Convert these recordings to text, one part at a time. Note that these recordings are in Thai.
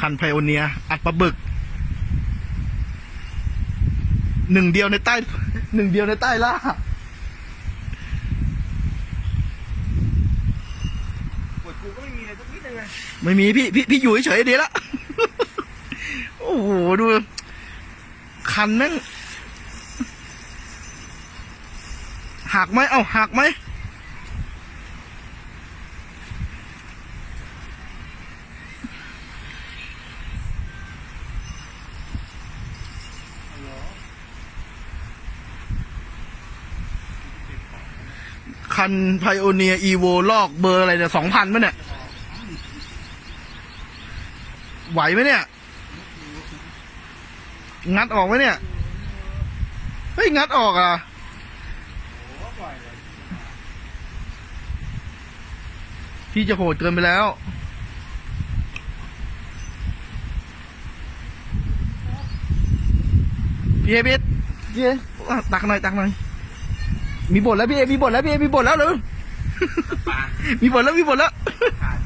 คันไพโอเนีย อัดปลาบึก หนึ่งเดียวในใต้ หนึ่งเดียวในใต้ล่าปวดกูก็ไม่มีอะไรสักนิดเลยไม่มีพี่พี่พี่อยู่เฉยๆดีละ โอ้โห ดู คันนั่งหักไหม เอ้าหักไหม คันไพโอเนียอีโวลอกเบอร์อะไรเนี่ยสองพันมั้ยเนี่ย ไหวไหมเนี่ย งัดออกไหมเนี่ย เฮ้ย งัดออกอะพี่จะโหดเกินไปแล้วพี่เอพี่เอพี่เออะตักหน่อย ตักหน่อย มีบทแล้วพี่เอมีบทแล้วพี่เอมีบทแล้วเลยปลามีบทแล้วมีบทแล้วขาด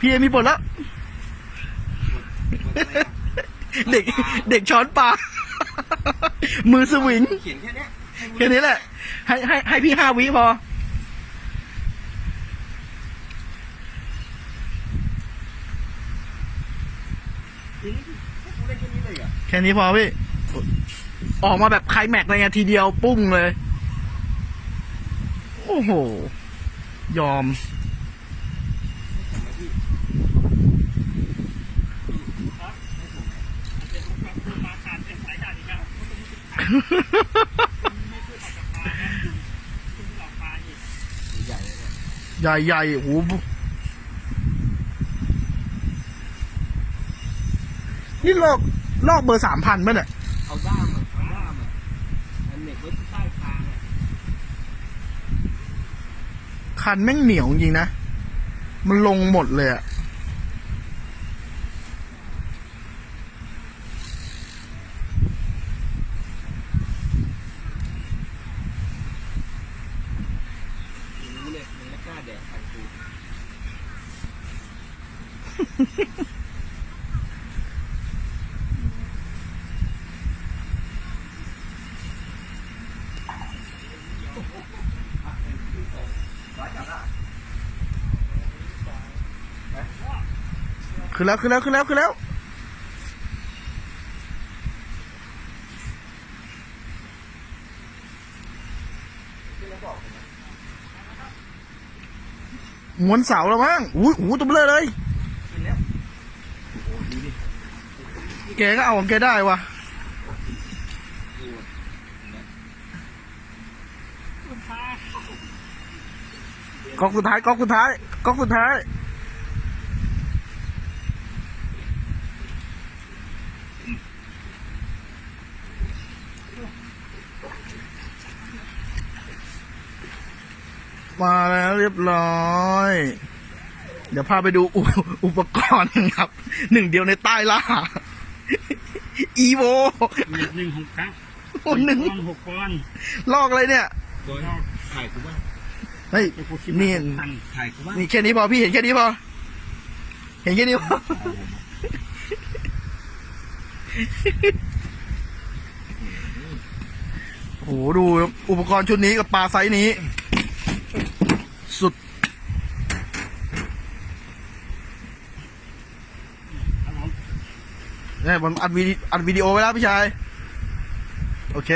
พี่เอมีบทแล้ว เด็กเด็กช้อนปลามือสวิงเขียนแค่เนี้ยแค่นี้แหละ ให้ให้ให้พี่ห้าวิพอจริงกูเล่นแค่นี้เลยเหรอะแค่นี้พอพี่ ออกมาแบบไคลแม็กซ์เลยไงทีเดียวปุ้งเลย โอ้โห ยอม ใหญ่ใหญ่โอ้นี่ลอกลอกเบอร์สามพันป่ะเนี่ย เอาด้ามอะเอาด้ามอะอันเหน็บไว้ที่ใต้คางอะคันแม่งเหนียวจริงนะ มันลงหมดเลยอะรู้เลยมึงไม่กล้าแดกคันกู คือแล้วคือแล้วคือแล้วคือแล้วม้วนเสาแล้วมั้งอุ้ยหูตัวเลอเลยกินแกก็เอาของแกได้วะดูอะเห็นไหมก๊อกสุดท้ายก๊อกสุดท้ายก๊อกสุดท้าย มาแล้วเรียบร้อย เดี๋ยวพาไปดูอุอุปกรณ์ครับ หนึ่งเดียวในใต้ล่า อีโวหนึ่งหนึ่งหกครับหนึ่งปอนด์หกปอนด์ลอกอะไรเนี่ยโดยถ่ายกูบ้างเฮ้ยไอ้พวกที่นี่พันถ่ายกูบ้างนี่แค่นี้พอพี่เห็นแค่นี้พอ เห็นแค่นี้พอโอ้โหดูอุปกรณ์ชุดนี้กับปลาไซส์นี้ สุด ครับผม เนี่ยผมอัดวีดีอัดวิดีโอไว้แล้วพี่ชาย โอเค